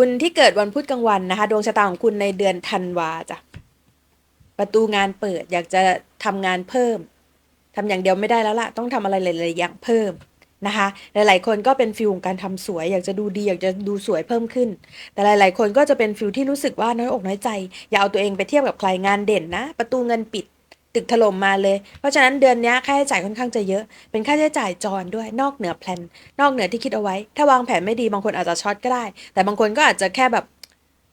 คุณที่เกิดวันพุธกลางวันนะคะ ดวงชะตาของคุณในเดือนธันวาจ้ะประตูงานเปิดอยากจะทำงานเพิ่มทำอย่างเดียวไม่ได้แล้วล่ะ ต้องทำอะไรหลายๆอย่างเพิ่มนะคะ หลายๆ คนก็เป็นฟิลของการทำสวย อยากจะดูดีอยากจะดูสวยเพิ่มขึ้น แต่หลาย ๆ คนก็จะเป็นฟิลที่รู้สึกว่าน้อยอกน้อยใจ อย่าเอาตัวเองไปเทียบกับใครงานเด่นนะ ประตูเงินปิด ตึกถล่มมาเลย เพราะฉะนั้นเดือนนี้ค่าใช้จ่ายค่อนข้างจะเยอะ เป็นค่าใช้จ่ายจรด้วยนอกเหนือแพลน นอกเหนือที่คิดเอาไว้ ถ้าวางแผนไม่ดีบางคนอาจจะช็อตก็ได้ แต่บางคนก็อาจจะแค่แบบ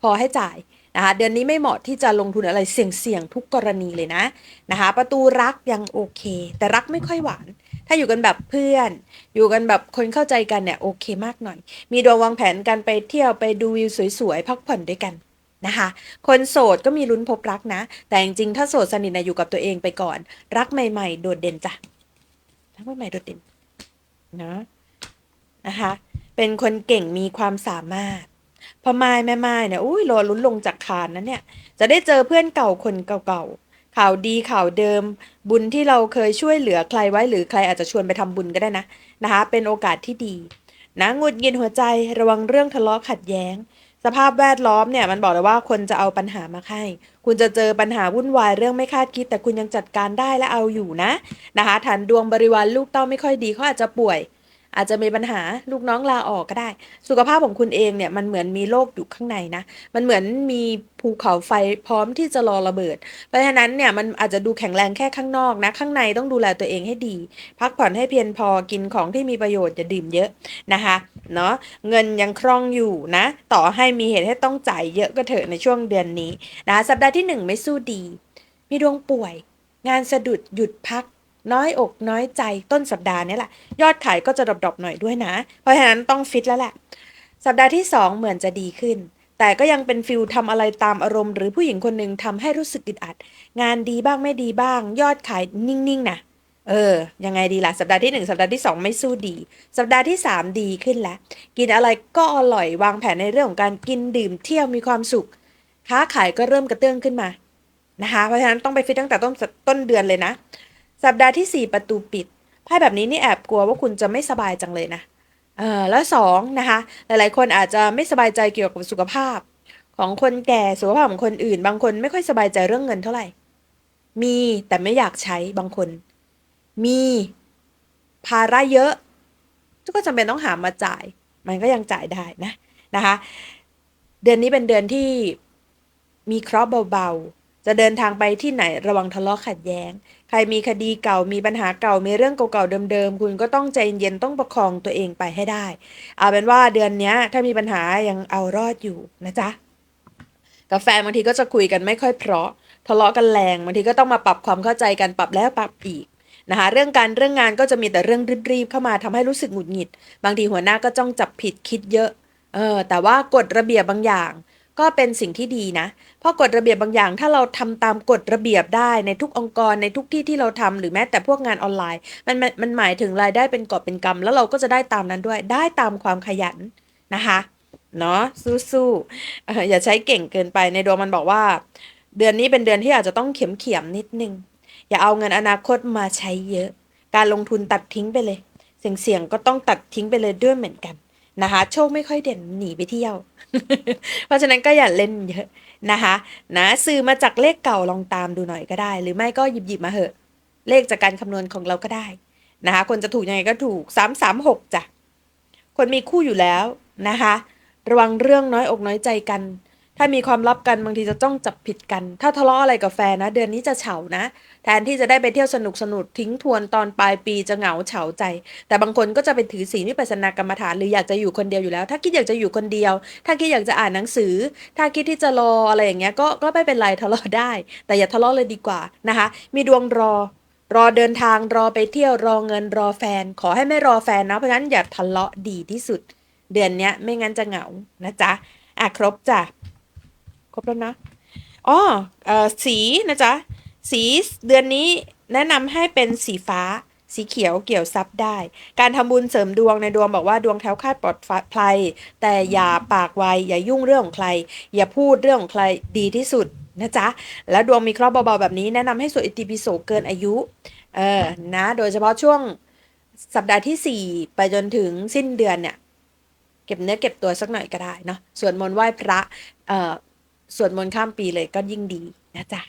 พอให้จ่ายนะคะเดือนนี้ไม่เหมาะที่จะลงทุนอะไรเสี่ยงๆทุกกรณีเลยนะนะคะประตูรักยังโอเค แต่รักไม่ค่อยหวาน ถ้าอยู่กันแบบเพื่อน อยู่กันแบบคนเข้าใจกันเนี่ยโอเคมากหน่อย มีดวงวางแผนกันไปเที่ยวไปดูวิวสวยๆพักผ่อนด้วยกัน นะคะ คนโสดก็มีลุ้นพบรักนะ แต่จริงๆ ถ้าโสดสนิทนะอยู่กับตัวเองไปก่อน รักใหม่ ๆ โดดเด่นจ้ะ รักใหม่ๆโดดเด่นนะนะคะ เป็นคนเก่งมีความสามารถพอไม้แม่ไม้เนี่ยอุ้ยรอลุ้นลงจากคานนั้นเนี่ย จะได้เจอเพื่อนเก่าคนเก่าๆ ข่าวดีข่าวเดิม บุญที่เราเคยช่วยเหลือใครไว้หรือใครอาจจะชวนไปทำบุญก็ได้นะนะคะ เป็นโอกาสที่ดีนะงุดหงิดหัวใจระวังเรื่องทะเลาะขัดแย้ง สภาพแวดล้อมเนี่ยมันบอกเลยว่าคนจะเอาปัญหามาให้ คุณจะเจอปัญหาวุ่นวายเรื่องไม่คาดคิด แต่คุณยังจัดการได้และเอาอยู่นะนะคะฐานดวงบริวารลูกเต้าไม่ค่อยดีเขาอาจจะป่วย อาจจะมีปัญหาลูกน้องลาออกก็ได้ สุขภาพของคุณเองเนี่ยมันเหมือนมีโรคอยู่ข้างในนะ มันเหมือนมีภูเขาไฟพร้อมที่จะรอระเบิด เพราะฉะนั้นเนี่ยมันอาจจะดูแข็งแรงแค่ข้างนอกนะ ข้างในต้องดูแลตัวเองให้ดี พักผ่อนให้เพียงพอกินของที่มีประโยชน์อย่าดื่มเยอะนะคะเนาะเงินยังคล่องอยู่นะ ต่อให้มีเหตุให้ต้องจ่ายเยอะก็เถอะในช่วงเดือนนี้นะสัปดาห์ที่หนึ่งไม่สู้ดี มีดวงป่วย งานสะดุดหยุดพัก น้อยอกน้อยใจต้นสัปดาห์นี้แหละ ยอดขายก็จะดรอปๆหน่อยด้วยนะ เพราะฉะนั้นต้องฟิตแล้วแหละ สัปดาห์ที่ 2 เหมือนจะดีขึ้น แต่ก็ยังเป็นฟิลทำอะไรตามอารมณ์ หรือผู้หญิงคนหนึ่งทำให้รู้สึกอึดอัด งานดีบ้างไม่ดีบ้าง ยอดขายนิ่งๆนะเออ ยังไงดีล่ะ สัปดาห์ที่ 1 สัปดาห์ที่ 2 ไม่สู้ดี สัปดาห์ที่ 3 ดีขึ้นแล้ว กินอะไรก็อร่อยวางแผนในเรื่องของการกินดื่มเที่ยวมีความสุข ค้าขายก็เริ่มกระเตื้องขึ้นมานะคะ เพราะฉะนั้นต้องไปฟิตตั้งแต่ต้นต้นเดือนเลยนะ สัปดาห์ที่ 4 ประตูปิดไพ่แบบนี้นี่แอบกลัวว่าคุณจะไม่สบายจังเลยนะเออแล้วสองนะคะหลายๆ คนอาจจะไม่สบายใจเกี่ยวกับสุขภาพ ของคนแก่สุขภาพของคนอื่น บางคนไม่ค่อยสบายใจเรื่องเงินเท่าไหร่ มีแต่ไม่อยากใช้บางคน มีภาระเยอะก็จำเป็นต้องหามาจ่าย มันก็ยังจ่ายได้นะนะคะ เดือนนี้เป็นเดือนที่มีเคราะห์เบาๆ จะเดินทางไปที่ไหนระวังทะเลาะขัดแย้ง ใครมีคดีเก่ามีปัญหาเก่ามีเรื่องเก่าๆเดิมๆ คุณก็ต้องใจเย็นต้องประคองตัวเองไปให้ได้ เอาเป็นว่าเดือนนี้ถ้ามีปัญหายังเอารอดอยู่นะจ๊ะกับแฟนบางทีก็จะคุยกันไม่ค่อยเพราะ ทะเลาะกันแรงบางทีก็ต้องมาปรับความเข้าใจกันปรับแล้วปรับอีกนะคะเรื่องการเรื่องงานก็จะมีแต่เรื่องรีบๆเข้ามาทำให้รู้สึกหงุดหงิด บางทีหัวหน้าก็จ้องจับผิดคิดเยอะเออแต่ว่ากฎระเบียบบางอย่าง ก็เป็นสิ่งที่ดีนะ เพราะกฎระเบียบบางอย่างถ้าเราทำตามกฎระเบียบได้ในทุกองค์กรในทุกที่ที่เราทำหรือแม้แต่พวกงานออนไลน์ มันมันหมายถึงรายได้เป็นกอบเป็นกำแล้วเราก็จะได้ตามนั้นด้วยได้ตามความขยันนะคะเนาะสู้ๆอย่าใช้เก่งเกินไปในดวงมันบอกว่า เดือนนี้เป็นเดือนที่อาจจะต้องเข็มเขียมนิดนึง อย่าเอาเงินอนาคตมาใช้เยอะ การลงทุนตัดทิ้งไปเลย เสี่ยงๆก็ต้องตัดทิ้งไปเลยด้วยเหมือนกัน นะคะ โชคไม่ค่อยเด่นหนีไปเที่ยว เพราะฉะนั้นก็อย่าเล่นเยอะนะคะนะซื้อมาจากเลขเก่าลองตามดูหน่อยก็ได้ หรือไม่ก็หยิบหยิบมาเหอะ เลขจากการคำนวณของเราก็ได้นะคะ คนจะถูกยังไงก็ถูกสามสามหกจ้ะคนมีคู่อยู่แล้วนะคะ ระวังเรื่องน้อยอกน้อยใจกัน ถ้ามีความลับกันบางทีจะต้องจับผิดกัน ถ้าทะเลาะอะไรกับแฟนนะ เดือนนี้จะเฉานะ แทนที่จะได้ไปเที่ยวสนุกสนุกทิ้งทวนตอนปลายปีจะเหงาเฉาใจ แต่บางคนก็จะไปถือศีลวิปัสสนากรรมฐานหรืออยากจะอยู่คนเดียวอยู่แล้ว ถ้าคิดอยากจะอยู่คนเดียว ถ้าคิดอยากจะอ่านหนังสือ ถ้าคิดที่จะรออะไรอย่างเงี้ยก็ก็ไม่เป็นไรทะเลาะได้ แต่อย่าทะเลาะเลยดีกว่านะคะ มีดวงรอรอเดินทางรอไปเที่ยวรอเงินรอแฟน ขอให้ไม่รอแฟนนะ เพราะฉะนั้นอย่าทะเลาะดีที่สุด เดือนเนี้ยไม่งั้นจะเหงานะจ๊ะอะครบจ้ะ ครบแล้วนะอ๋อเออสีนะจ๊ะ สีเดือนนี้แนะนำให้เป็นสีฟ้า สีเขียวเกี่ยวซับได้ การทำบุญเสริมดวงในดวงบอกว่าดวงแคล้วคาดปลอดภัยแต่อย่าปากไวอย่ายุ่งเรื่องของใคร อย่าพูดเรื่องของใครดีที่สุดนะจ๊ะ แล้วดวงมีเคราะห์เบาๆแบบนี้แนะนำให้สวดอิติปิโสเกินอายุ เออ นะ โดยเฉพาะช่วงสัปดาห์ที่ 4 ไปจนถึงสิ้นเดือนเนี่ย เก็บเนื้อเก็บตัวสักหน่อยก็ได้เนาะ ส่วดมนต์ไหว้พระ เอ่อ สวดมนต์ข้ามปีเลยก็ยิ่งดีนะจ๊ะ